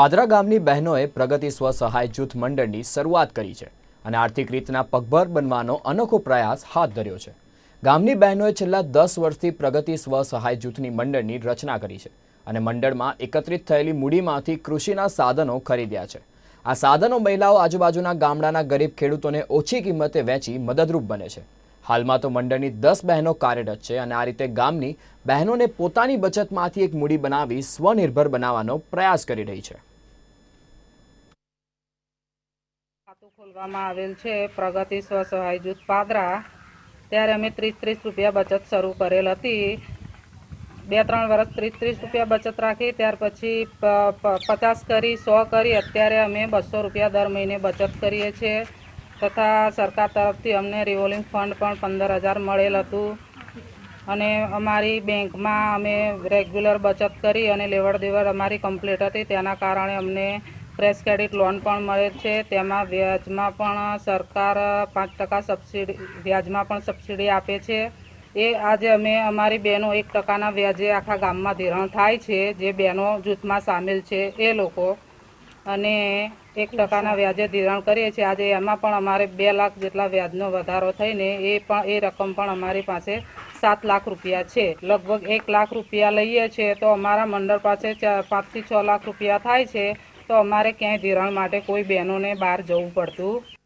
પાદરા ગામની બહેનોએ પ્રગતિ સ્વ સહાય જૂથ મંડળની શરૂઆત કરી છે અને આર્થિક રીતના પગભર બનવાનો અનોખો પ્રયાસ હાથ ધર્યો છે. ગામની બહેનોએ છેલ્લા દસ વર્ષથી પ્રગતિ સ્વ સહાય જૂથની મંડળની રચના કરી છે અને મંડળમાં એકત્રિત થયેલી મૂડીમાંથી કૃષિના સાધનો ખરીદ્યા છે. આ સાધનો મહિલાઓ આજુબાજુના ગામડાના ગરીબ ખેડૂતોને ઓછી કિંમતે વેચી મદદરૂપ બને છે. હાલમાં તો મંડળની દસ બહેનો કાર્યરત છે અને આ રીતે ગામની બહેનોને પોતાની બચતમાંથી એક મૂડી બનાવી સ્વનિર્ભર બનાવવાનો પ્રયાસ કરી રહી છે. ખોલવામાં આવેલ છે પ્રગતિ સ્વસહાય જૂથ પાદરા. ત્યારે અમે ત્રીસ ત્રીસ રૂપિયા બચત શરૂ કરેલ હતી. બે ત્રણ વર્ષ ત્રીસ ત્રીસ રૂપિયા બચત રાખી, ત્યાર પછી પચાસ કરી, સો કરી. અત્યારે અમે બસો રૂપિયા દર મહિને બચત કરીએ છીએ. તથા સરકાર તરફથી અમને રિવોલ્વિંગ ફંડ પણ પંદર હજાર મળેલ હતું. અને અમારી બેંકમાં અમે રેગ્યુલર બચત કરી અને લેવડ દેવડ અમારી કમ્પ્લીટ હતી. તેના કારણે અમને ફ્રેશ ક્રેડિટ લોન પણ મળે છે. તેમાં વ્યાજમાં પણ સરકાર પાંચ ટકા સબસિડી વ્યાજમાં પણ સબસિડી આપે છે. એ આજે અમે, અમારી બહેનો એક ટકાના વ્યાજે આખા ગામમાં ધિરાણ થાય છે. જે બહેનો જૂથમાં સામેલ છે એ લોકો. અને એક ટકાના વ્યાજે ધિરાણ કરીએ છીએ. આજે એમાં પણ અમારે બે લાખ જેટલા વ્યાજનો વધારો થઈને એ પણ, એ રકમ પણ અમારી પાસે સાત લાખ રૂપિયા છે. લગભગ એક લાખ રૂપિયા લઈએ છીએ તો અમારા મંડળ પાસે પાંચથી છ લાખ રૂપિયા થાય છે. તો અમારે ક્યાંય ધિરાણ માટે કોઈ બહેનોને બહાર જવું પડતું